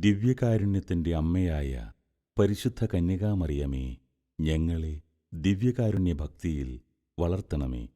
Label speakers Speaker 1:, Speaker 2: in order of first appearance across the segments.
Speaker 1: ദിവ്യകാരുണ്യത്തിന്റെ അമ്മയായ പരിശുദ്ധ കന്യകാമറിയമേ ഞങ്ങളെ ദിവ്യകാരുണ്യ ഭക്തിയിൽ വളർത്തണമേ.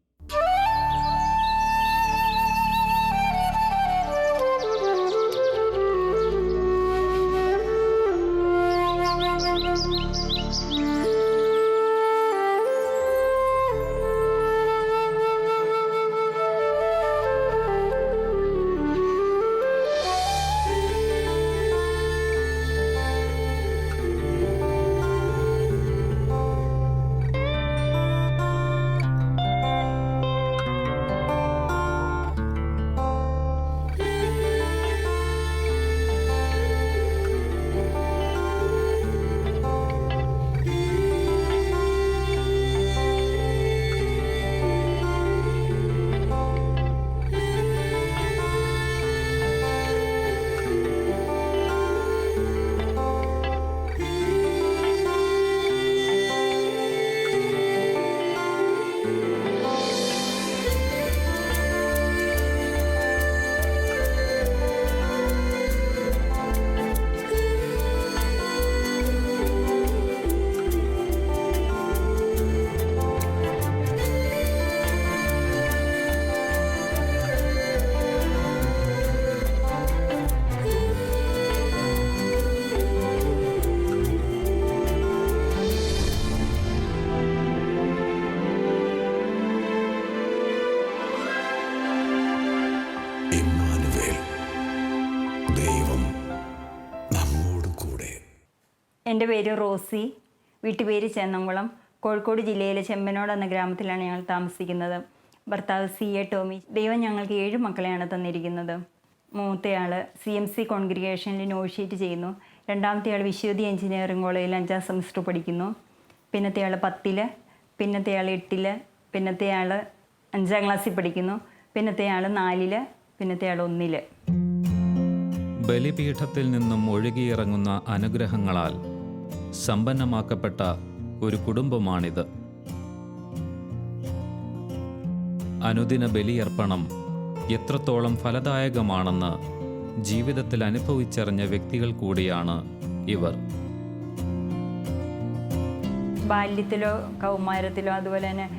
Speaker 2: എന്റെ പേര് റോസി. വീട്ടുപേര് ചേന്നംകുളം. കോഴിക്കോട് ജില്ലയിലെ ചെമ്പനോട് എന്ന ഗ്രാമത്തിലാണ് ഞങ്ങൾ താമസിക്കുന്നത്. ഭർത്താവ് സി എ ടോമി. ദൈവം ഞങ്ങൾക്ക് ഏഴ് മക്കളെയാണ് തന്നിരിക്കുന്നത്. മൂത്തയാൾ സി എം സി കോൺഗ്രിഗേഷനിൽ നോഷിയേറ്റ് ചെയ്യുന്നു. രണ്ടാമത്തെ ആൾ വിശ്വതി എഞ്ചിനീയറിംഗ് കോളേജിൽ അഞ്ചാം സെമസ്റ്റർ പഠിക്കുന്നു. പിന്നത്തെ ആൾ പത്തിൽ പിന്നത്തെ ആൾ എട്ടിൽ പിന്നത്തെ ആൾ അഞ്ചാം ക്ലാസ്സിൽ പഠിക്കുന്നു. പിന്നത്തെ ആൾ നാലിൽ പിന്നത്തെ ആൾ ഒന്നിൽ
Speaker 3: ബലിപീഠത്തിൽ നിന്നും ഒഴുകിയിറങ്ങുന്ന അനുഗ്രഹങ്ങളാൽ സമ്പന്നമാക്കപ്പെട്ട ഒരു കുടുംബമാണിത്. അനുദിന ബലിയർപ്പണം എത്രത്തോളം ഫലദായകമാണെന്ന് ജീവിതത്തിൽ അനുഭവിച്ചറിഞ്ഞ വ്യക്തികൾ കൂടിയാണ് ഇവർ.
Speaker 2: ബാല്യത്തിലോ കൗമാരത്തിലോ അതുപോലെ തന്നെ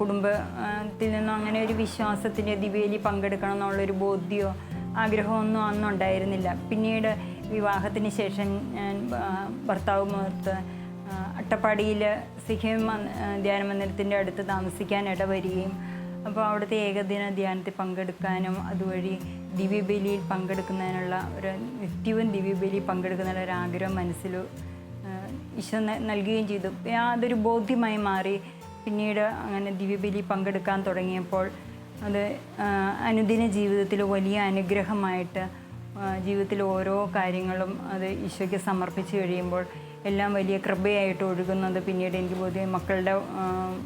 Speaker 2: കുടുംബത്തിൽ നിന്നും അങ്ങനെ ഒരു വിശ്വാസത്തിന്റെ ദിവ്യലി പങ്കെടുക്കണം എന്നുള്ളൊരു ബോധ്യമോ ആഗ്രഹമൊന്നും അന്നുണ്ടായിരുന്നില്ല. പിന്നീട് വിവാഹത്തിന് ശേഷം ഞാൻ ഭർത്താവ് ഭർത്താവുമൊത്ത് അട്ടപ്പാടിയിൽ സിഖിം ധ്യാന മന്ദിരത്തിന്റെ അടുത്ത് താമസിക്കാൻ ഇടവരികയും അപ്പോൾ അവിടുത്തെ ഏകദിന ധ്യാനത്തിൽ പങ്കെടുക്കാനും അതുവഴി ദിവ്യബലിയിൽ പങ്കെടുക്കുന്നതിനുള്ള ഒരു നിത്യവും ദിവ്യബലി പങ്കെടുക്കുന്നതിനുള്ള ഒരു ആഗ്രഹം മനസ്സിൽ ഈശോ നൽകുകയും ചെയ്തു. അതൊരു ബോധ്യമായി മാറി പിന്നീട് അങ്ങനെ ദിവ്യബലി പങ്കെടുക്കാൻ തുടങ്ങിയപ്പോൾ അത് അനുദിന ജീവിതത്തിൽ വലിയ അനുഗ്രഹമായിട്ട് ജീവിതത്തിലെ ഓരോ കാര്യങ്ങളും അത് ഈശോയ്ക്ക് സമർപ്പിച്ച് കഴിയുമ്പോൾ എല്ലാം വലിയ കൃപയായിട്ട് ഒഴുകുന്നത് പിന്നീട് എനിക്ക് ബോധ്യം മക്കളുടെ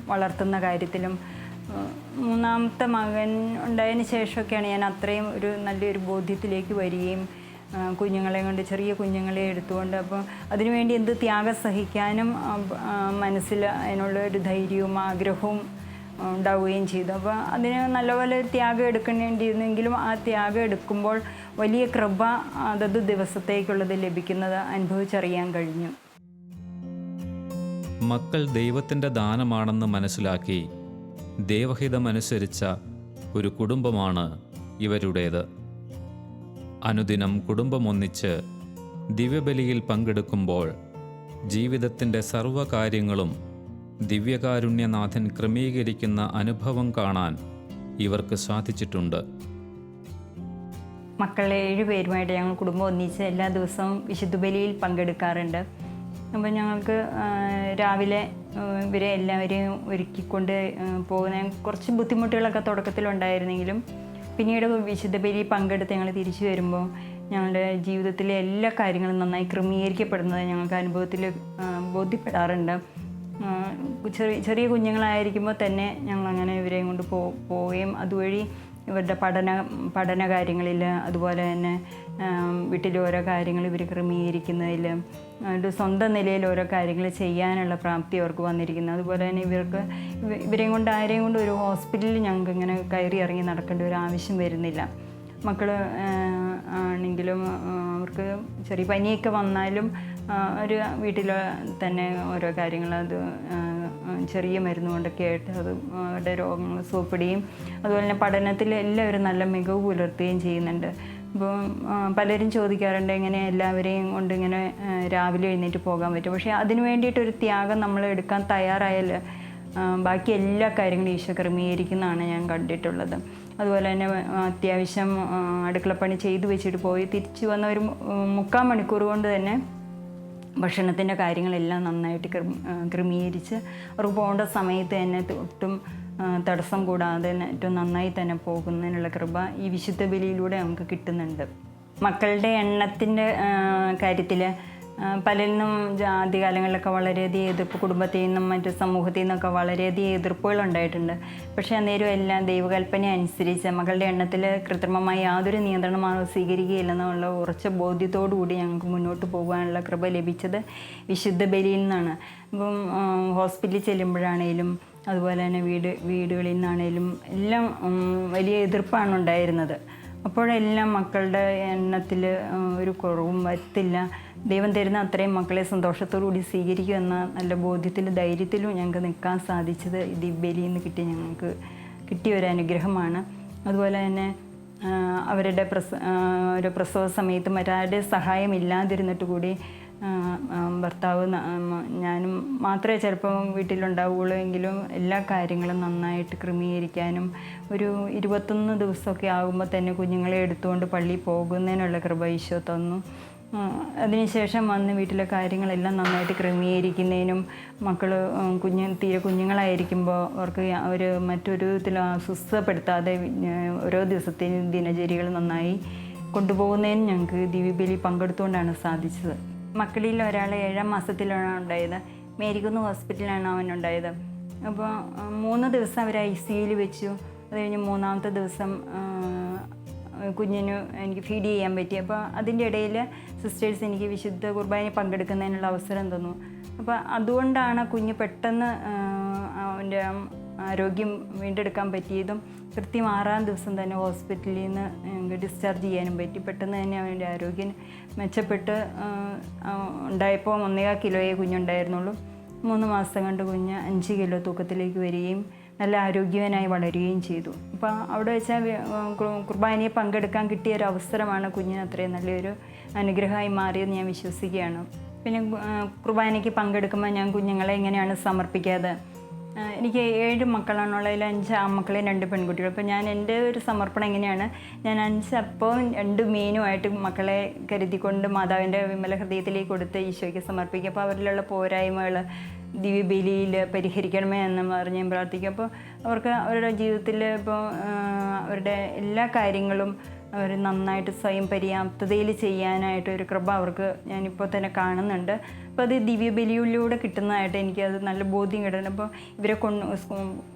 Speaker 2: വളർത്തുന്ന കാര്യത്തിലും മൂന്നാമത്തെ മകൻ ഉണ്ടായതിന് ശേഷമൊക്കെയാണ് ഞാൻ അത്രയും ഒരു നല്ലൊരു ബോധ്യത്തിലേക്ക് വരികയും കുഞ്ഞുങ്ങളെ കൊണ്ട് ചെറിയ കുഞ്ഞുങ്ങളെ എടുത്തുകൊണ്ട് അപ്പോൾ അതിനുവേണ്ടി എന്ത് ത്യാഗം സഹിക്കാനും മനസ്സിൽ അതിനുള്ള ഒരു ധൈര്യവും ആഗ്രഹവും ഉണ്ടാവുകയും ചെയ്തു. അപ്പോൾ അതിന് നല്ലപോലെ ത്യാഗം എടുക്കേണ്ടിയിരുന്നെങ്കിലും ആ ത്യാഗം എടുക്കുമ്പോൾ വലിയ കൃപ അതത് ദിവസത്തേക്കുള്ളത് ലഭിക്കുന്നത് അനുഭവിച്ചറിയാൻ കഴിഞ്ഞു.
Speaker 3: മക്കൾ ദൈവത്തിന്റെ ദാനമാണെന്ന് മനസ്സിലാക്കി ദൈവഹിതമനുസരിച്ച ഒരു കുടുംബമാണ് ഇവരുടേത്. അനുദിനം കുടുംബമൊന്നിച്ച് ദിവ്യബലിയിൽ പങ്കെടുക്കുമ്പോൾ ജീവിതത്തിന്റെ സർവകാര്യങ്ങളും ദിവ്യകാരുണ്യനാഥൻ ക്രമീകരിക്കുന്ന അനുഭവം കാണാൻ ഇവർക്ക് സാധിച്ചിട്ടുണ്ട്.
Speaker 2: മക്കളെ ഏഴുപേരുമായിട്ട് ഞങ്ങൾ കുടുംബം ഒന്നിച്ച് എല്ലാ ദിവസവും വിശുദ്ധബലിയിൽ പങ്കെടുക്കാറുണ്ട്. അപ്പോൾ ഞങ്ങൾക്ക് രാവിലെ ഇവരെ എല്ലാവരെയും ഒരുക്കിക്കൊണ്ട് പോകുന്ന കുറച്ച് ബുദ്ധിമുട്ടുകളൊക്കെ തുടക്കത്തിലുണ്ടായിരുന്നെങ്കിലും പിന്നീട് വിശുദ്ധ ബലി പങ്കെടുത്ത് ഞങ്ങൾ തിരിച്ചു വരുമ്പോൾ ഞങ്ങളുടെ ജീവിതത്തിലെ എല്ലാ കാര്യങ്ങളും നന്നായി ക്രമീകരിക്കപ്പെടുന്നത് ഞങ്ങൾക്ക് അനുഭവത്തിൽ ബോധ്യപ്പെടാറുണ്ട്. ചെറിയ ചെറിയ കുഞ്ഞുങ്ങളായിരിക്കുമ്പോൾ തന്നെ ഞങ്ങൾ അങ്ങനെ ഇവരെയും കൊണ്ട് പോ പോവുകയും അതുവഴി ഇവരുടെ പഠന പഠന കാര്യങ്ങളിൽ അതുപോലെ തന്നെ വീട്ടിലെ ഓരോ കാര്യങ്ങൾ ഇവർ ക്രമീകരിക്കുന്നതിൽ ഒരു സ്വന്തം നിലയിൽ ഓരോ കാര്യങ്ങൾ ചെയ്യാനുള്ള പ്രാപ്തി അവർക്ക് വന്നിരിക്കുന്നത് അതുപോലെ തന്നെ ഇവർക്ക് ഇവരെയും കൊണ്ട് ആരെയും കൊണ്ട് ഒരു ഹോസ്പിറ്റലിൽ ഞങ്ങൾക്ക് ഇങ്ങനെ കയറി ഇറങ്ങി നടക്കേണ്ട ഒരു ആവശ്യം വരുന്നില്ല. മക്കൾ ആണെങ്കിലും അവർക്ക് ചെറിയ പനിയൊക്കെ വന്നാലും ഒരു വീട്ടിൽ തന്നെ ഓരോ കാര്യങ്ങൾ അത് ചെറിയ മരുന്ന് കൊണ്ടൊക്കെ ആയിട്ട് അത് അവരുടെ രോഗങ്ങൾ സുഖപ്പെടുകയും അതുപോലെ തന്നെ പഠനത്തിൽ എല്ലാവരും നല്ല മികവ് പുലർത്തുകയും ചെയ്യുന്നുണ്ട്. ഇപ്പോൾ പലരും ചോദിക്കാറുണ്ട് ഇങ്ങനെ എല്ലാവരെയും കൊണ്ട് ഇങ്ങനെ രാവിലെ എഴുന്നേറ്റ് പോകാൻ പറ്റും. പക്ഷേ അതിന് വേണ്ടിയിട്ടൊരു ത്യാഗം നമ്മൾ എടുക്കാൻ തയ്യാറായാൽ ബാക്കി എല്ലാ കാര്യങ്ങളും ഈശോ ക്രമീകരിക്കുന്നതാണ് ഞാൻ കണ്ടിട്ടുള്ളത്. അതുപോലെ തന്നെ അത്യാവശ്യം അടുക്കളപ്പണി ചെയ്തു വെച്ചിട്ട് പോയി. തിരിച്ചു വന്ന ഒരു മുക്കാൽ മണിക്കൂർ കൊണ്ട് തന്നെ ഭക്ഷണത്തിന്റെ കാര്യങ്ങളെല്ലാം നന്നായിട്ട് ക്രമീകരിച്ച് അവർക്ക് പോകേണ്ട സമയത്ത് തന്നെ ഒട്ടും തടസ്സം കൂടാതെ തന്നെ ഏറ്റവും നന്നായി തന്നെ പോകുന്നതിനുള്ള കൃപ ഈ വിശുദ്ധ ബലിയിലൂടെ നമുക്ക് കിട്ടുന്നുണ്ട്. മക്കളുടെ എണ്ണത്തിന്റെ കാര്യത്തിൽ പലരിൽ നിന്നും ആദ്യകാലങ്ങളിലൊക്കെ വളരെയധികം എതിർപ്പ് കുടുംബത്തിൽ നിന്നും മറ്റ് സമൂഹത്തിൽ നിന്നൊക്കെ വളരെയധികം എതിർപ്പുകൾ ഉണ്ടായിട്ടുണ്ട്. പക്ഷേ അന്നേരം എല്ലാം ദൈവകൽപ്പന അനുസരിച്ച് മകളുടെ എണ്ണത്തിൽ കൃത്രിമമായി യാതൊരു നിയന്ത്രണമാണ് സ്വീകരിക്കുകയില്ലെന്നുള്ള ഉറച്ച ബോധ്യത്തോടു കൂടി ഞങ്ങൾക്ക് മുന്നോട്ട് പോകാനുള്ള കൃപ ലഭിച്ചത് വിശുദ്ധ ബലിയിൽ നിന്നാണ്. ഇപ്പം ഹോസ്പിറ്റലിൽ ചെല്ലുമ്പോഴാണേലും അതുപോലെ തന്നെ വീട് വീടുകളിൽ നിന്നാണേലും എല്ലാം വലിയ എതിർപ്പാണ് ഉണ്ടായിരുന്നത്. അപ്പോഴെല്ലാം മക്കളുടെ എണ്ണത്തിൽ ഒരു കുറവും വരത്തില്ല. ദൈവം തരുന്ന അത്രയും മക്കളെ സന്തോഷത്തോടു കൂടി സ്വീകരിക്കും എന്ന നല്ല ബോധ്യത്തിലും ധൈര്യത്തിലും ഞങ്ങൾക്ക് നിൽക്കാൻ സാധിച്ചത് ഈ ദിവ്യബലിയിൽ നിന്ന് കിട്ടിയ ഞങ്ങൾക്ക് കിട്ടിയ ഒരു അനുഗ്രഹമാണ്. അതുപോലെ തന്നെ അവരുടെ പ്രസ ഒരു പ്രസവ സമയത്ത് മറ്റാരുടെ സഹായം ഇല്ലാതിരുന്നിട്ട് കൂടി ഭർത്താവ് ഞാനും മാത്രമേ ചിലപ്പം വീട്ടിലുണ്ടാവുകയുള്ളൂ എങ്കിലും എല്ലാ കാര്യങ്ങളും നന്നായിട്ട് ക്രമീകരിക്കാനും ഒരു ഇരുപത്തൊന്ന് ദിവസമൊക്കെ ആകുമ്പോൾ തന്നെ കുഞ്ഞുങ്ങളെ എടുത്തുകൊണ്ട് പള്ളിയിൽ പോകുന്നതിനുള്ള കൃപ ഈശോ തന്നു. അതിനുശേഷം വന്ന് വീട്ടിലെ കാര്യങ്ങളെല്ലാം നന്നായിട്ട് ക്രമീകരിക്കുന്നതിനും മക്കൾ കുഞ്ഞ് തീരെ കുഞ്ഞുങ്ങളായിരിക്കുമ്പോൾ അവർക്ക് അവർ മറ്റൊരു വിധത്തിലും അസ്വസ്ഥപ്പെടുത്താതെ ഓരോ ദിവസത്തെയും ദിനചര്യകൾ നന്നായി കൊണ്ടുപോകുന്നതിന് ഞങ്ങൾക്ക് ദിവ്യബലി പങ്കെടുത്തുകൊണ്ടാണ് സാധിച്ചത്. മക്കളിൽ ഒരാൾ ഏഴാം മാസത്തിലാണ് ഉണ്ടായത്. മേരിക്കുന്ന് ഹോസ്പിറ്റലിലാണ് അവൻ ഉണ്ടായത്. അപ്പോൾ മൂന്ന് ദിവസം അവർ ഐ സിയിൽ വെച്ചു. അത് കഴിഞ്ഞ് മൂന്നാമത്തെ ദിവസം കുഞ്ഞിന് എനിക്ക് ഫീഡ് ചെയ്യാൻ പറ്റി. അപ്പോൾ അതിന്റെ ഇടയിൽ സിസ്റ്റേഴ്സ് എനിക്ക് വിശുദ്ധ കുർബാനയിൽ പങ്കെടുക്കുന്നതിനുള്ള അവസരം തന്നു. അപ്പോൾ അതുകൊണ്ടാണ് കുഞ്ഞ് പെട്ടെന്ന് അവന്റെ ആരോഗ്യം വീണ്ടെടുക്കാൻ പറ്റിയതും കൃത്യം ആറാം ദിവസം തന്നെ ഹോസ്പിറ്റലിൽ നിന്ന് ഡിസ്ചാർജ് ചെയ്യാനും പറ്റി. പെട്ടെന്ന് തന്നെ അവന്റെ ആരോഗ്യം മെച്ചപ്പെട്ട് ഉണ്ടായപ്പോൾ ഒന്നേകാൽ കിലോയെ കുഞ്ഞുണ്ടായിരുന്നുള്ളൂ. മൂന്ന് മാസം കണ്ട് കുഞ്ഞ് അഞ്ച് കിലോ തൂക്കത്തിലേക്ക് വരികയും നല്ല ആരോഗ്യവനായി വളരുകയും ചെയ്തു. അപ്പോൾ അവിടെ വെച്ചാൽ കുർബാനയെ പങ്കെടുക്കാൻ കിട്ടിയ ഒരു അവസരമാണ് കുഞ്ഞിന് അത്രയും നല്ലൊരു അനുഗ്രഹമായി മാറിയെന്ന് ഞാൻ വിശ്വസിക്കുകയാണ്. പിന്നെ കുർബാനയ്ക്ക് പങ്കെടുക്കുമ്പോൾ ഞാൻ കുഞ്ഞുങ്ങളെ എങ്ങനെയാണ് സമർപ്പിക്കാതെ എനിക്ക് ഏഴ് മക്കളാണുള്ളതിൽ അഞ്ച് ആൺമക്കളെയും രണ്ട് പെൺകുട്ടികൾ അപ്പോൾ ഞാൻ എന്റെ ഒരു സമർപ്പണം എങ്ങനെയാണ് ഞാൻ അഞ്ച് അപ്പവും രണ്ട് മീനുമായിട്ട് മക്കളെ കരുതിക്കൊണ്ട് മാതാവിന്റെ വിമല ഹൃദയത്തിലേക്ക് കൊടുത്ത് ഈശോയ്ക്ക് സമർപ്പിക്കും. അപ്പോൾ അവരിലുള്ള പോരായ്മകൾ ദിവ്യബലിയിൽ പരിഹരിക്കണമേ എന്ന് പറഞ്ഞ് പ്രാർത്ഥിക്കും. അപ്പോൾ അവർക്ക് അവരുടെ ജീവിതത്തിൽ ഇപ്പോൾ അവരുടെ എല്ലാ കാര്യങ്ങളും അവർ നന്നായിട്ട് സ്വയം പര്യാപ്തതയിൽ ചെയ്യാനായിട്ട് ഒരു കൃപ അവർക്ക് ഞാനിപ്പോൾ തന്നെ കാണുന്നുണ്ട്. അപ്പോൾ അത് ദിവ്യബലിയിലൂടെ കിട്ടുന്നതായിട്ട് എനിക്കത് നല്ല ബോധ്യം കിട്ടുന്നുണ്ട്. അപ്പോൾ ഇവരെ കൊണ്ട്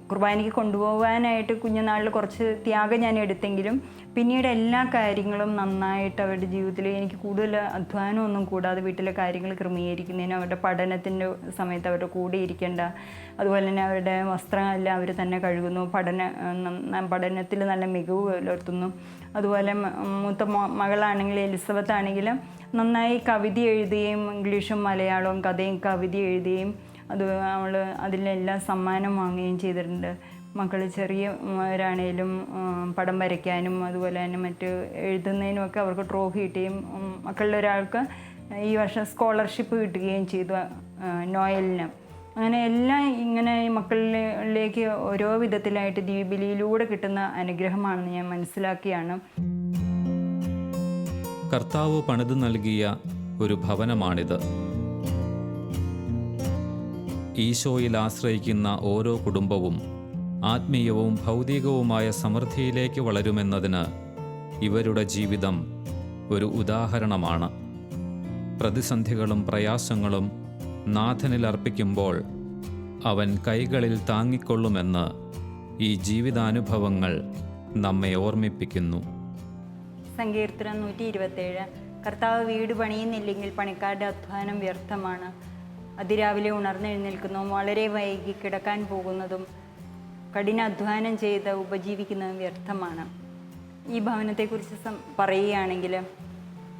Speaker 2: കുർബാനയ്ക്ക് കൊണ്ടുപോകാനായിട്ട് കുഞ്ഞുനാളിൽ കുറച്ച് ത്യാഗം ഞാൻ എടുത്തെങ്കിലും പിന്നീട് എല്ലാ കാര്യങ്ങളും നന്നായിട്ട് അവരുടെ ജീവിതത്തിൽ എനിക്ക് കൂടുതൽ അധ്വാനമൊന്നും കൂടാതെ വീട്ടിലെ കാര്യങ്ങൾ ക്രമീകരിക്കുന്നതിന് അവരുടെ പഠനത്തിന്റെ സമയത്ത് അവരുടെ കൂടെ ഇരിക്കേണ്ട അതുപോലെ തന്നെ അവരുടെ വസ്ത്രങ്ങളെല്ലാം അവർ തന്നെ കഴുകുന്നു പഠന പഠനത്തിൽ നല്ല മികവ് പുലർത്തുന്നു. അതുപോലെ മൂത്ത മകളാണെങ്കിൽ എലിസബത്ത് ആണെങ്കിലും നന്നായി കവിത എഴുതുകയും ഇംഗ്ലീഷും മലയാളവും കഥയും കവിത എഴുതുകയും അത് അവൾ അതിലെല്ലാം സമ്മാനം വാങ്ങുകയും ചെയ്തിട്ടുണ്ട്. മക്കൾ ചെറിയവരാണേലും പടം വരയ്ക്കാനും അതുപോലെ തന്നെ മറ്റ് എഴുതുന്നതിനുമൊക്കെ അവർക്ക് ട്രോഫി കിട്ടുകയും ഒരാൾക്ക് ഈ വർഷം സ്കോളർഷിപ്പ് കിട്ടുകയും ചെയ്തു നോയലിന് അങ്ങനെ എല്ലാം ഇങ്ങനെ മക്കളിലേക്ക് ഓരോ വിധത്തിലായിട്ട് ദീപിലിയിലൂടെ കിട്ടുന്ന അനുഗ്രഹമാണെന്ന് ഞാൻ മനസ്സിലാക്കിയാണ്.
Speaker 3: കർത്താവ് പണിത് നൽകിയ ഒരു ഭവനമാണിത്. ഈശോയിൽ ആശ്രയിക്കുന്ന ഓരോ കുടുംബവും ആത്മീയവും ഭൗതികവുമായ സമൃദ്ധിയിലേക്ക് വളരുമെന്നതിന് ഇവരുടെ ജീവിതം ഒരു ഉദാഹരണമാണ്. പ്രതിസന്ധികളും പ്രയാസങ്ങളും നാഥനിൽ അർപ്പിക്കുമ്പോൾ അവൻ കൈകളിൽ താങ്ങിക്കൊള്ളുമെന്ന് ഈ ജീവിതാനുഭവങ്ങൾ നമ്മെ ഓർമ്മിപ്പിക്കുന്നു.
Speaker 2: സങ്കീർത്തനം നൂറ്റി ഇരുപത്തേഴ് കർത്താവ് വീട് പണിയുന്നില്ലെങ്കിൽ പണിക്കാരുടെ അധ്വാനം വ്യർത്ഥമാണ്. അതിരാവിലെ ഉണർന്നെഴുന്നേൽക്കുന്നതും വളരെ വൈകി കിടക്കാൻ പോകുന്നതും കഠിന അധ്വാനം ചെയ്ത് ഉപജീവിക്കുന്നതും വ്യർത്ഥമാണ്. ഈ ഭവനത്തെക്കുറിച്ച് പറയുകയാണെങ്കിൽ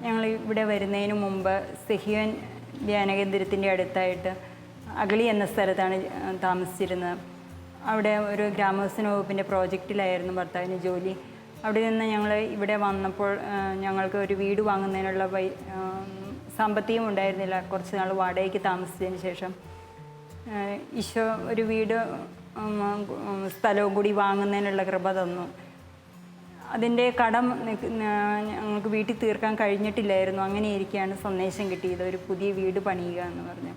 Speaker 2: ഞങ്ങൾ ഇവിടെ വരുന്നതിന് മുമ്പ് സെഹിയൻ ധ്യാനകേന്ദ്രത്തിന്റെ അടുത്തായിട്ട് അഗളി എന്ന സ്ഥലത്താണ് താമസിച്ചിരുന്നത്. അവിടെ ഒരു ഗ്രാമവികസന വകുപ്പിന്റെ പ്രോജക്റ്റിലായിരുന്നു ഭർത്താവിന് ജോലി. അവിടെ നിന്ന് ഞങ്ങൾ ഇവിടെ വന്നപ്പോൾ ഞങ്ങൾക്ക് ഒരു വീട് വാങ്ങുന്നതിനുള്ള വൈ സാമ്പത്തികം ഉണ്ടായിരുന്നില്ല. കുറച്ച് നാൾ വാടകയ്ക്ക് താമസിച്ചതിന് ശേഷം ഈശോ ഒരു വീട് സ്ഥലവും കൂടി വാങ്ങുന്നതിനുള്ള കൃപ തന്നു. അതിന്റെ കടം ഞങ്ങൾക്ക് വീട്ടിൽ തീർക്കാൻ കഴിഞ്ഞിട്ടില്ലായിരുന്നു. അങ്ങനെ ഇരിക്കുകയാണ് സന്ദേശം കിട്ടിയത്. ഒരു പുതിയ വീട് പണിയുക എന്ന് പറഞ്ഞു.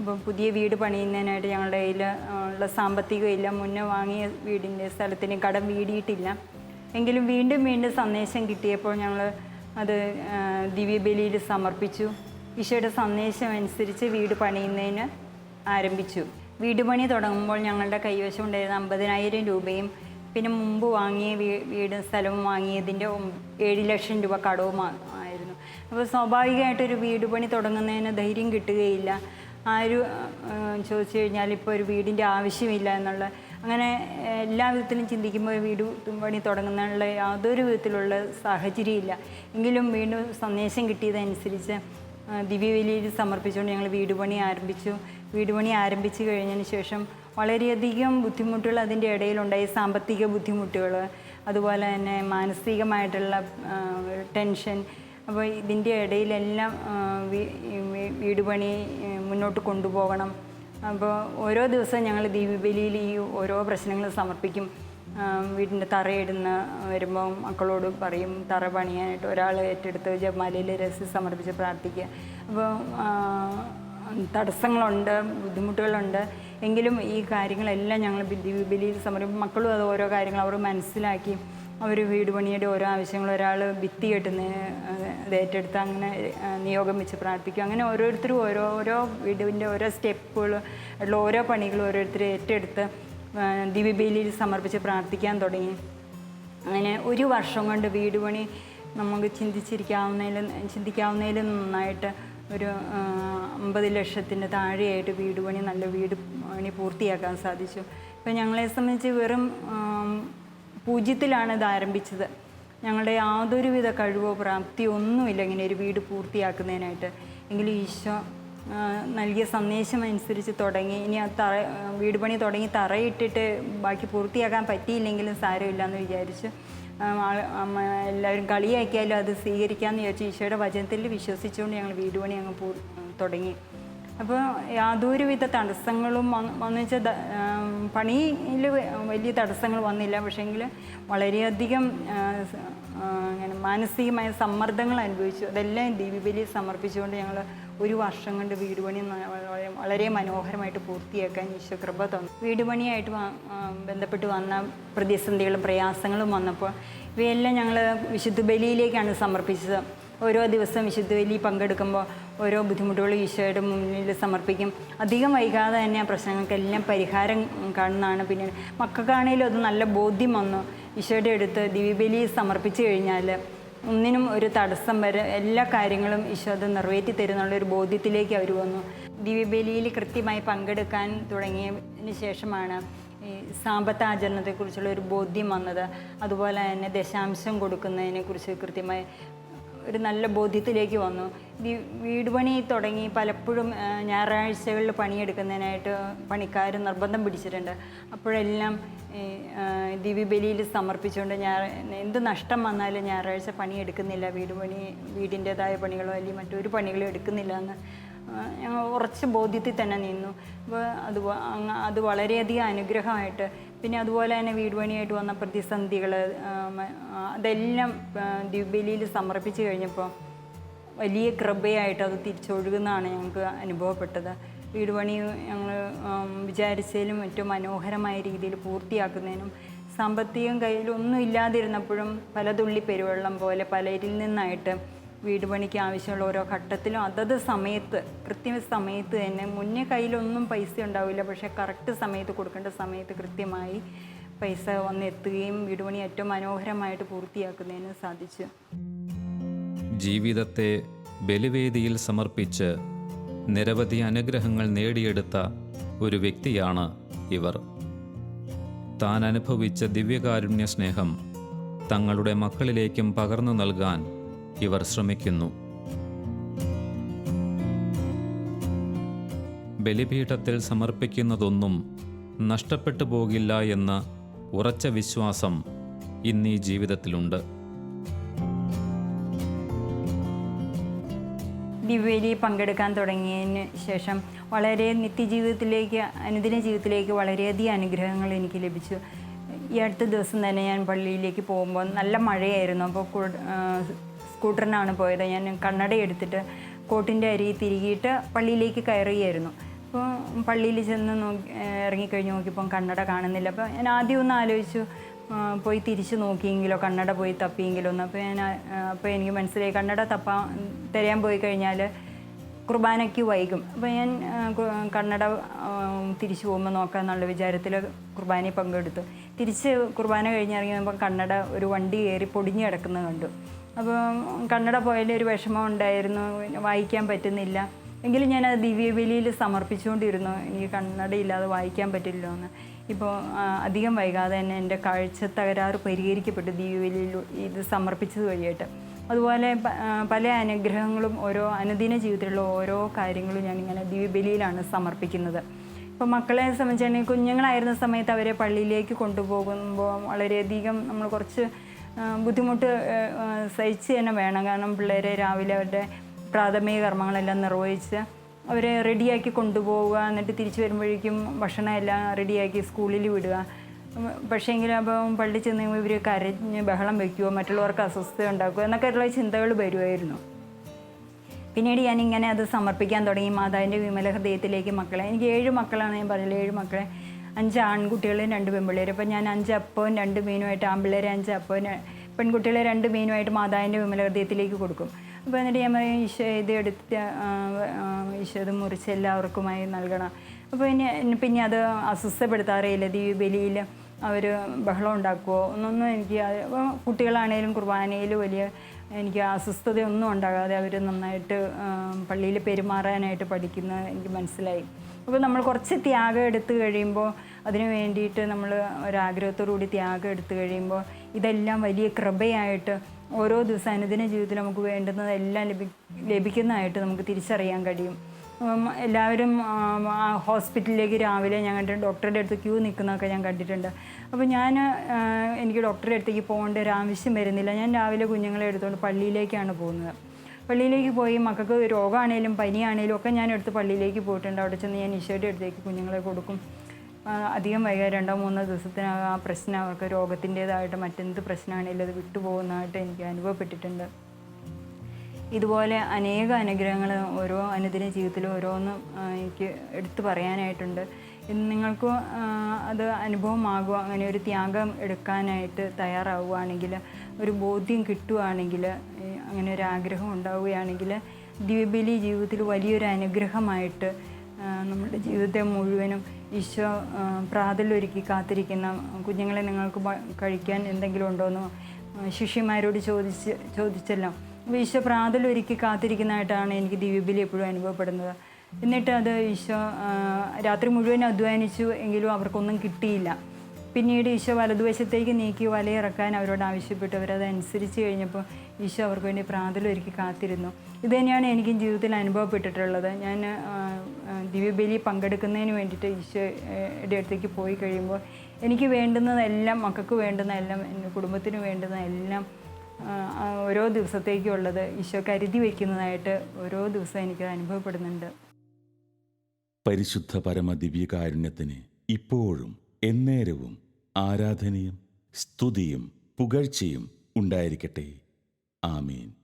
Speaker 2: അപ്പം പുതിയ വീട് പണിയുന്നതിനായിട്ട് ഞങ്ങളുടെ കയ്യിൽ ഉള്ള സാമ്പത്തികമില്ല മുന്നേ വാങ്ങിയ വീടിന്റെ സ്ഥലത്തിന് കടം വീടിയിട്ടില്ല. എങ്കിലും വീണ്ടും വീണ്ടും സന്ദേശം കിട്ടിയപ്പോൾ ഞങ്ങൾ അത് ദിവ്യബലിയിൽ സമർപ്പിച്ചു. ഈശോയുടെ സന്ദേശം അനുസരിച്ച് വീട് പണിയുന്നതിന് ആരംഭിച്ചു. വീട് പണി തുടങ്ങുമ്പോൾ ഞങ്ങളുടെ കൈവശം ഉണ്ടായിരുന്ന അമ്പതിനായിരം രൂപയും പിന്നെ മുമ്പ് വാങ്ങിയ വീടും സ്ഥലവും വാങ്ങിയതിന്റെ ഏഴ് ലക്ഷം രൂപ കടവും ആയിരുന്നു. അപ്പോൾ സ്വാഭാവികമായിട്ടൊരു വീട് പണി തുടങ്ങുന്നതിന് ധൈര്യം കിട്ടുകയില്ല. ആരും ചോദിച്ചു കഴിഞ്ഞാൽ ഇപ്പോൾ ഒരു വീടിന്റെ ആവശ്യമില്ല എന്നുള്ള അങ്ങനെ എല്ലാ വിധത്തിലും ചിന്തിക്കുമ്പോൾ വീട് പണി തുടങ്ങുന്നതിനുള്ള യാതൊരു വിധത്തിലുള്ള സാഹചര്യമില്ല. എങ്കിലും വീണ്ടും സന്ദേശം കിട്ടിയതനുസരിച്ച് ദിവ്യവലിയിൽ സമർപ്പിച്ചുകൊണ്ട് ഞങ്ങൾ വീട് പണി ആരംഭിച്ചു. വീട് പണി ആരംഭിച്ചു കഴിഞ്ഞതിന് ശേഷം വളരെയധികം ബുദ്ധിമുട്ടുകൾ അതിന്റെ ഇടയിലുണ്ടായി സാമ്പത്തിക ബുദ്ധിമുട്ടുകൾ അതുപോലെ തന്നെ മാനസികമായിട്ടുള്ള ടെൻഷൻ. അപ്പോൾ ഇതിന്റെ ഇടയിലെല്ലാം വീട് പണി മുന്നോട്ട് കൊണ്ടുപോകണം. അപ്പോൾ ഓരോ ദിവസവും ഞങ്ങൾ ദീപബലിയിൽ ഈ ഓരോ പ്രശ്നങ്ങൾ സമർപ്പിക്കും. വീടിന്റെ തറയിടുന്ന വരുമ്പോൾ മക്കളോട് പറയും തറ പണിയാനായിട്ട് ഒരാൾ ഏറ്റെടുത്ത് ജമാലയിൽ രസി സമർപ്പിച്ച് പ്രാർത്ഥിക്കുക. അപ്പോൾ തടസ്സങ്ങളുണ്ട് ബുദ്ധിമുട്ടുകളുണ്ട്. എങ്കിലും ഈ കാര്യങ്ങളെല്ലാം ഞങ്ങൾ ദീപബലിയിൽ സമരം മക്കളും അത് ഓരോ കാര്യങ്ങൾ അവർ മനസ്സിലാക്കി. അവർ വീട് പണിയുടെ ഓരോ ആവശ്യങ്ങൾ ഒരാൾ ഭിത്തി കെട്ടുന്ന അത് ഏറ്റെടുത്ത് അങ്ങനെ നിയോഗം വെച്ച് പ്രാർത്ഥിക്കും. അങ്ങനെ ഓരോരുത്തരും ഓരോ ഓരോ വീടിന്റെ ഓരോ സ്റ്റെപ്പുകൾ ഉള്ള ഓരോ പണികൾ ഓരോരുത്തർ ഏറ്റെടുത്ത് ദിവ്യബലിയിൽ സമർപ്പിച്ച് പ്രാർത്ഥിക്കാൻ തുടങ്ങി. അങ്ങനെ ഒരു വർഷം കൊണ്ട് വീട് പണി നമുക്ക് ചിന്തിച്ചിരിക്കാവുന്നതിലും ചിന്തിക്കാവുന്നതിലും നന്നായിട്ട് ഒരു അമ്പത് ലക്ഷത്തിന്റെ താഴെയായിട്ട് വീട് പണി നല്ല വീട് പണി പൂർത്തിയാക്കാൻ സാധിച്ചു. ഇപ്പം ഞങ്ങളെ സംബന്ധിച്ച് വെറും പൂജ്യത്തിലാണ് ഇത് ആരംഭിച്ചത്. ഞങ്ങളുടെ യാതൊരുവിധ കഴിവോ പ്രാപ്തിയോ ഒന്നുമില്ല ഇങ്ങനെ ഒരു വീട് പൂർത്തിയാക്കുന്നതിനായിട്ട്. എങ്കിലും ഈശോ നൽകിയ സന്ദേശം അനുസരിച്ച് തുടങ്ങി. ഇനി ആ തറ വീട് പണി തുടങ്ങി തറയിട്ടിട്ട് ബാക്കി പൂർത്തിയാക്കാൻ പറ്റിയില്ലെങ്കിലും സാരമില്ല എന്ന് വിചാരിച്ച് എല്ലാവരും കളിയാക്കിയാലും അത് സ്വീകരിക്കാമെന്ന് ചോദിച്ചു ഈശോയുടെ വചനത്തിൽ വിശ്വസിച്ചുകൊണ്ട് ഞങ്ങൾ വീട് പണി അങ്ങ് തുടങ്ങി. അപ്പോൾ യാതൊരുവിധ തടസ്സങ്ങളും വന്ന് വെച്ചാൽ പണിയിൽ വലിയ തടസ്സങ്ങൾ വന്നില്ല. പക്ഷേങ്കിൽ വളരെയധികം ഇങ്ങനെ മാനസികമായ സമ്മർദ്ദങ്ങൾ അനുഭവിച്ചു. അതെല്ലാം ദീപിബലി സമർപ്പിച്ചുകൊണ്ട് ഞങ്ങൾ ഒരു വർഷം കൊണ്ട് വീട് പണി വളരെ- മനോഹരമായിട്ട് പൂർത്തിയാക്കാൻ ഈശോ കൃപ തന്നു. വീട് പണിയായിട്ട് ബന്ധപ്പെട്ട് വന്ന പ്രതിസന്ധികളും പ്രയാസങ്ങളും വന്നപ്പോൾ ഇവയെല്ലാം ഞങ്ങൾ വിശുദ്ധ ബലിയിലേക്കാണ് സമർപ്പിച്ചത്. ഓരോ ദിവസം വിശുദ്ധ ബലി പങ്കെടുക്കുമ്പോൾ ഓരോ ബുദ്ധിമുട്ടുകളും ഈശോയുടെ മുന്നിൽ സമർപ്പിക്കും. അധികം വൈകാതെ തന്നെ ആ പ്രശ്നങ്ങൾക്കെല്ലാം പരിഹാരം കാണുന്നതാണ്. പിന്നെ മക്കൾക്കാണെങ്കിലും അത് നല്ല ബോധ്യം വന്നു. ഈശോയുടെ അടുത്ത് ദിവ്യബലി സമർപ്പിച്ചു കഴിഞ്ഞാൽ ഒന്നിനും ഒരു തടസ്സം വരെ എല്ലാ കാര്യങ്ങളും ഈശോ അത് നിറവേറ്റി തരുന്നുള്ള ഒരു ബോധ്യത്തിലേക്ക് അവർ വന്നു. ദിവ്യബലിയിൽ കൃത്യമായി പങ്കെടുക്കാൻ തുടങ്ങിയതിന് ശേഷമാണ് ഈ സാമ്പത്താചരണത്തെക്കുറിച്ചുള്ള ഒരു ബോധ്യം വന്നത്. അതുപോലെ തന്നെ ദശാംശം കൊടുക്കുന്നതിനെക്കുറിച്ച് കൃത്യമായി ഒരു നല്ല ബോധ്യത്തിലേക്ക് വന്നു. വീട് പണി തുടങ്ങി പലപ്പോഴും ഞായറാഴ്ചകളിൽ പണിയെടുക്കുന്നതിനായിട്ട് പണിക്കാർ നിർബന്ധം പിടിച്ചിട്ടുണ്ട്. അപ്പോഴെല്ലാം ദിവ്യബലിയിൽ സമർപ്പിച്ചുകൊണ്ട് ഞായർ എന്ത് നഷ്ടം വന്നാലും ഞായറാഴ്ച പണിയെടുക്കുന്നില്ല. വീട് പണി വീടിന്റെതായ പണികളോ അല്ലെങ്കിൽ മറ്റൊരു പണികളോ എടുക്കുന്നില്ല എന്ന് ഞങ്ങൾ ഉറച്ച ബോധ്യത്തിൽ തന്നെ നിന്നു. അപ്പോൾ അത് അത് വളരെയധികം അനുഗ്രഹമായിട്ട്. പിന്നെ അതുപോലെ തന്നെ വീട് പണിയായിട്ട് വന്ന പ്രതിസന്ധികൾ അതെല്ലാം ദിവ്യബലിയിൽ സമർപ്പിച്ച് കഴിഞ്ഞപ്പോൾ വലിയ കൃപയായിട്ട് അത് തിരിച്ചൊഴുകുന്നതാണ് ഞങ്ങൾക്ക് അനുഭവപ്പെട്ടത്. വീട് പണി ഞങ്ങൾ വിചാരിച്ചതിലും ഏറ്റവും മനോഹരമായ രീതിയിൽ പൂർത്തിയാക്കുന്നതിനും സാമ്പത്തികം കയ്യിലൊന്നും ഇല്ലാതിരുന്നപ്പോഴും പല തുള്ളി പെരുവെള്ളം പോലെ പലരിൽ നിന്നായിട്ട് വീട് പണിക്ക് ആവശ്യമുള്ള ഓരോ ഘട്ടത്തിലും അതത് സമയത്ത് കൃത്യ സമയത്ത് തന്നെ മുന്നേ കയ്യിലൊന്നും പൈസ ഉണ്ടാവില്ല. പക്ഷേ കറക്റ്റ് സമയത്ത് കൊടുക്കേണ്ട സമയത്ത് കൃത്യമായി പൈസ വന്നെത്തുകയും വീട് പണി ഏറ്റവും മനോഹരമായിട്ട് പൂർത്തിയാക്കുന്നതിന് സാധിച്ചു.
Speaker 3: ജീവിതത്തെ ബലിവേദിയിൽ സമർപ്പിച്ച് നിരവധി അനുഗ്രഹങ്ങൾ നേടിയെടുത്ത ഒരു വ്യക്തിയാണ് ഇവർ. താൻ അനുഭവിച്ച ദിവ്യകാരുണ്യ സ്നേഹം തങ്ങളുടെ മക്കളിലേക്കും പകർന്നു നൽകാൻ ഇവർ ശ്രമിക്കുന്നു. ബലിപീഠത്തിൽ സമർപ്പിക്കുന്നതൊന്നും നഷ്ടപ്പെട്ടു പോകില്ല എന്ന ഉറച്ച വിശ്വാസം ഇന്നീ ജീവിതത്തിലുണ്ട്.
Speaker 2: ദിവ്യലി പങ്കെടുക്കാൻ തുടങ്ങിയതിന് ശേഷം വളരെ നിത്യജീവിതത്തിലേക്ക് അനുദിന ജീവിതത്തിലേക്ക് വളരെയധികം അനുഗ്രഹങ്ങൾ എനിക്ക് ലഭിച്ചു. ഈ അടുത്ത ദിവസം തന്നെ ഞാൻ പള്ളിയിലേക്ക് പോകുമ്പോൾ നല്ല മഴയായിരുന്നു. അപ്പോൾ സ്കൂട്ടറിനാണ് പോയത്. ഞാൻ കണ്ണട എടുത്തിട്ട് കോട്ടിന്റെ അരി തിരികിയിട്ട് പള്ളിയിലേക്ക് കയറുകയായിരുന്നു. അപ്പോൾ പള്ളിയിൽ ചെന്ന് നോക്കി ഇറങ്ങിക്കഴിഞ്ഞ് നോക്കിയപ്പം കണ്ണട കാണുന്നില്ല. അപ്പോൾ ഞാൻ ആദ്യം ഒന്ന് ആലോചിച്ചു പോയി തിരിച്ച് നോക്കിയെങ്കിലോ കണ്ണട പോയി തപ്പിയെങ്കിലോ ഒന്ന് അപ്പോൾ ഞാൻ അപ്പോൾ എനിക്ക് മനസ്സിലായി കണ്ണട തപ്പാൻ തിരയാൻ പോയി കഴിഞ്ഞാൽ കുർബാനയ്ക്ക് വൈകും. അപ്പോൾ ഞാൻ കണ്ണട തിരിച്ചു പോകുമ്പോൾ നോക്കാം എന്നുള്ള വിചാരത്തിൽ കുർബാനയിൽ പങ്കെടുത്തു. തിരിച്ച് കുർബാന കഴിഞ്ഞിറങ്ങിയപ്പോൾ കണ്ണട ഒരു വണ്ടി കയറി പൊടിഞ്ഞ് കിടക്കുന്നത് കണ്ടു. അപ്പോൾ കണ്ണട പോയാലും ഒരു വിഷമം ഉണ്ടായിരുന്നു. വായിക്കാൻ പറ്റുന്നില്ല. എങ്കിലും ഞാൻ അത് ദിവ്യബലിയിൽ സമർപ്പിച്ചുകൊണ്ടിരുന്നു. എനിക്ക് കണ്ണടയില്ലാതെ വായിക്കാൻ പറ്റില്ലോ എന്ന്. ഇപ്പോൾ അധികം വൈകാതെ തന്നെ എന്റെ കാഴ്ച തകരാറ് പരിഹരിക്കപ്പെട്ടു ദിവ്യബലിയിൽ ഇത് സമർപ്പിച്ചത് വഴിയായിട്ട്. അതുപോലെ പല അനുഗ്രഹങ്ങളും ഓരോ അനുദിന ജീവിതത്തിലുള്ള ഓരോ കാര്യങ്ങളും ഞാനിങ്ങനെ ദിവ്യബലിയിലാണ് സമർപ്പിക്കുന്നത്. ഇപ്പോൾ മക്കളെ സംബന്ധിച്ചാണെങ്കിൽ കുഞ്ഞുങ്ങളായിരുന്ന സമയത്ത് അവരെ പള്ളിയിലേക്ക് കൊണ്ടുപോകുമ്പോൾ വളരെയധികം നമ്മൾ കുറച്ച് ബുദ്ധിമുട്ട് സഹിച്ച് തന്നെ വേണം. കാരണം പിള്ളേരെ രാവിലെ അവരുടെ പ്രാഥമിക കർമ്മങ്ങളെല്ലാം നിർവഹിച്ച് അവരെ റെഡിയാക്കി കൊണ്ടുപോവുക. എന്നിട്ട് തിരിച്ചു വരുമ്പോഴേക്കും ഭക്ഷണം എല്ലാം റെഡിയാക്കി സ്കൂളിൽ വിടുക. പക്ഷേ എങ്കിലും അപ്പം പള്ളി ചെന്ന് ഇവർ കരഞ്ഞ് ബഹളം വയ്ക്കുമോ മറ്റുള്ളവർക്ക് അസ്വസ്ഥത ഉണ്ടാക്കുമോ എന്നൊക്കെയുള്ള ചിന്തകൾ വരുമായിരുന്നു പിന്നീട് ഞാൻ ഇങ്ങനെ അത് സമർപ്പിക്കാൻ തുടങ്ങി. മാതാവിന്റെ വിമല ഹൃദയത്തിലേക്ക് മക്കളെ എനിക്ക് ഏഴ് മക്കളാണ് ഞാൻ പറഞ്ഞില്ല ഏഴ് മക്കളെ. അഞ്ച് ആൺകുട്ടികളും രണ്ട് പെൺപിള്ളേരും. അപ്പം ഞാൻ അഞ്ച് അപ്പവും രണ്ട് മീനുമായിട്ട് ആൺപിള്ളേരെ അഞ്ച് അപ്പവും പെൺകുട്ടികളെ രണ്ട് മീനുമായിട്ട് മാതാവിന്റെ വിമല ഹൃദയത്തിലേക്ക് കൊടുക്കും. അപ്പോൾ എന്നിട്ട് ഞാൻ പറയും ഈശോ ഇത് എടുത്ത് ഈശോ ഇത് മുറിച്ച് എല്ലാവർക്കുമായി നൽകണം. അപ്പോൾ പിന്നെ പിന്നെ അത് അസ്വസ്ഥപ്പെടുത്താറില്ല. ദീപലിയിൽ അവർ ബഹളം ഉണ്ടാക്കുമോ ഒന്നൊന്നും എനിക്ക് കുട്ടികളാണേലും കുർബാനയിൽ വലിയ എനിക്ക് അസ്വസ്ഥതയൊന്നും ഉണ്ടാകാതെ അവർ നന്നായിട്ട് പള്ളിയിൽ പെരുമാറാനായിട്ട് പഠിക്കുന്നത് എനിക്ക് മനസ്സിലായി. അപ്പോൾ നമ്മൾ കുറച്ച് ത്യാഗം എടുത്തു കഴിയുമ്പോൾ അതിന് വേണ്ടിയിട്ട് നമ്മൾ ഒരാഗ്രഹത്തോടുകൂടി ത്യാഗം എടുത്തു കഴിയുമ്പോൾ ഇതെല്ലാം വലിയ കൃപയായിട്ട് ഓരോ ദിവസം അനുദിന ജീവിതത്തിൽ നമുക്ക് വേണ്ടുന്നതെല്ലാം ലഭി ലഭിക്കുന്നതായിട്ട് നമുക്ക് തിരിച്ചറിയാൻ കഴിയും. എല്ലാവരും ഹോസ്പിറ്റലിലേക്ക് രാവിലെ ഞാൻ കണ്ടിട്ടുണ്ട്. ഡോക്ടറുടെ അടുത്ത് ക്യൂ നിൽക്കുന്നതൊക്കെ ഞാൻ കണ്ടിട്ടുണ്ട്. അപ്പോൾ ഞാൻ എനിക്ക് ഡോക്ടറുടെ അടുത്തേക്ക് പോകേണ്ട ഒരു ആവശ്യം വരുന്നില്ല. ഞാൻ രാവിലെ കുഞ്ഞുങ്ങളെ എടുത്തുകൊണ്ട് പള്ളിയിലേക്കാണ് പോകുന്നത്. പള്ളിയിലേക്ക് പോയി മക്കൾക്ക് രോഗമാണേലും പനിയാണേലും ഒക്കെ ഞാൻ എടുത്ത് പള്ളിയിലേക്ക് പോയിട്ടുണ്ട്. അവിടെ ചെന്ന് ഞാൻ ഈശോയുടെ അടുത്തേക്ക് കുഞ്ഞുങ്ങളെ കൊടുക്കും. അധികം വൈകാതെ രണ്ടോ മൂന്നോ ദിവസത്തിനകം ആ പ്രശ്നം അവർക്ക് രോഗത്തിന്റേതായിട്ട് മറ്റെന്ത് പ്രശ്നമാണെങ്കിലും അത് വിട്ടുപോകുന്നതായിട്ട് എനിക്ക് അനുഭവപ്പെട്ടിട്ടുണ്ട്. ഇതുപോലെ അനേക അനുഗ്രഹങ്ങൾ ഓരോ അനുദിന ജീവിതത്തിലും ഓരോന്നും എനിക്ക് എടുത്തു പറയാനായിട്ടുണ്ട്. നിങ്ങൾക്ക് അത് അനുഭവമാകുക അങ്ങനെ ഒരു ത്യാഗം എടുക്കാനായിട്ട് തയ്യാറാവുകയാണെങ്കിൽ ഒരു ബോധ്യം കിട്ടുകയാണെങ്കിൽ അങ്ങനെ ഒരു ആഗ്രഹം ഉണ്ടാവുകയാണെങ്കിൽ ദിവ്യബലി ജീവിതത്തിൽ വലിയൊരു അനുഗ്രഹമായിട്ട് നമ്മുടെ ജീവിതത്തെ മുഴുവനും ഈശോ പ്രാതലൊരുക്കി കാത്തിരിക്കുന്ന കുഞ്ഞുങ്ങളെ നിങ്ങൾക്ക് കഴിക്കാൻ എന്തെങ്കിലും ഉണ്ടോയെന്ന് ശിഷ്യന്മാരോട് ചോദിച്ച് ചോദിച്ചല്ലോ. അപ്പോൾ ഈശോ പ്രാതലൊരുക്കി കാത്തിരിക്കുന്നതായിട്ടാണ് എനിക്ക് ദിവ്യബലി എപ്പോഴും അനുഭവപ്പെടുന്നത്. എന്നിട്ട് അത് ഈശോ രാത്രി മുഴുവൻ അധ്വാനിച്ചു എങ്കിലും അവർക്കൊന്നും കിട്ടിയില്ല. പിന്നീട് ഈശോ വലതുവശത്തേക്ക് നീക്കി വലയിറക്കാൻ അവരോട് ആവശ്യപ്പെട്ടു. അവരത് അനുസരിച്ച് കഴിഞ്ഞപ്പോൾ ഈശോ അവർക്ക് വേണ്ടി പ്രാതലൊരുക്കി കാത്തിരുന്നു. ഇത് തന്നെയാണ് എനിക്കും ജീവിതത്തിൽ അനുഭവപ്പെട്ടിട്ടുള്ളത്. ഞാൻ ദിവ്യബലി പങ്കെടുക്കുന്നതിന് വേണ്ടിയിട്ട് ഈശോയുടെ അടുത്തേക്ക് പോയി കഴിയുമ്പോൾ എനിക്ക് വേണ്ടുന്നതെല്ലാം മക്കൾക്ക് വേണ്ടുന്നതെല്ലാം എന്റെ കുടുംബത്തിന് വേണ്ടുന്നതെല്ലാം ഓരോ ദിവസത്തേക്കുള്ളത് ഈശോ കരുതി വയ്ക്കുന്നതായിട്ട് ഓരോ ദിവസം എനിക്ക് അനുഭവപ്പെടുന്നുണ്ട്.
Speaker 1: പരിശുദ്ധ പരമ ദിവ്യകാരുണ്യത്തിന് ഇപ്പോഴും എന്നേരവും ആരാധനയും സ്തുതിയും പുകഴ്ചയും ഉണ്ടായിരിക്കട്ടെ. ആമീൻ.